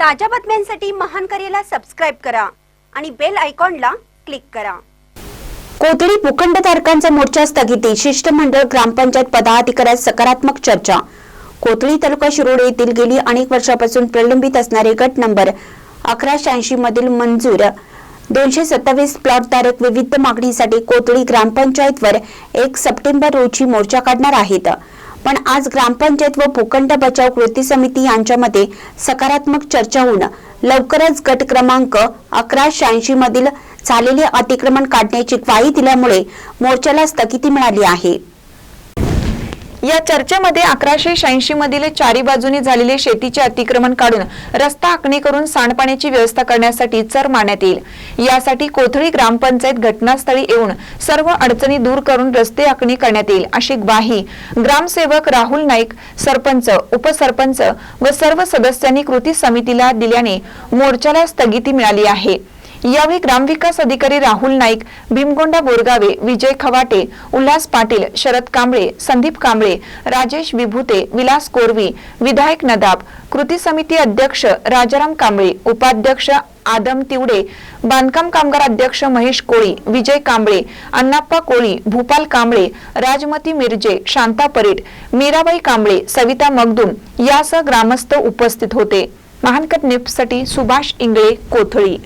ताज्या बातम्यांसाठी महान करेला सबस्क्राईब करा आणि बेल आयकॉनला क्लिक करा. कोथळी भूखंड तारकांचा मोर्चा स्थगिती शिष्टमंडळ ग्रामपंचायत पदाधिकाऱ्यात सकारात्मक चर्चा. कोथळी तालुका शिरोड येथील गेली अनेक वर्षापासून प्रलंबित असणारे गट नंबर अकरा शहाऐंशी मधील मंजूर. दोनशे सत्तावीस प्लॉटधारक विविध मागणीसाठी कोथळी ग्रामपंचायतवर एक सप्टेंबर रोजी मोर्चा काढणार आहेत. पण आज ग्रामपंचायत व भूखंड बचाव कृती समिती यांच्यामध्ये सकारात्मक चर्चा होऊन लवकरच गट क्रमांक अकरा शहाऐंशी मधील झालेले अतिक्रमण काढण्याची ग्वाही दिल्यामुळे मोर्चाला स्थगिती मिळाली आहे. या चर्चेमध्ये अकराशे शहाऐंशी मधील चारी बाजूनी झालेले शेतीचे अतिक्रमण काढून रस्ता आखणी करून सांडपाण्याची व्यवस्था करण्यासाठी चर मारण्यात येईल. यासाठी कोथळी ग्रामपंचायत घटनास्थळी येऊन सर्व अडचणी दूर करून रस्ते आखणी करण्यात येईल अशी ग्वाही ग्रामसेवक राहुल नाईक सरपंच उपसरपंच व सर्व सदस्यांनी कृती समितीला दिल्याने मोर्चाला स्थगिती मिळाली आहे. यावेळी ग्रामविकास अधिकारी राहुल नाईक भीमगोंडा बोरगावे विजय खवाटे उल्हास पाटील शरद कांबळे संदीप कांबळे राजेश विभूते विलास कोरवी विधायक नदाब कृती समिती अध्यक्ष राजाराम कांबळे उपाध्यक्ष आदम तिवडे बांधकाम कामगार अध्यक्ष महेश कोळी विजय कांबळे अण्णाप्पा कोळी भूपाल कांबळे राजमती मिरजे शांता परीट मीराबाई कांबळे सविता मगदुम यासह ग्रामस्थ उपस्थित होते. महानकट न्यूजसाठी सुभाष इंगळे कोथळी.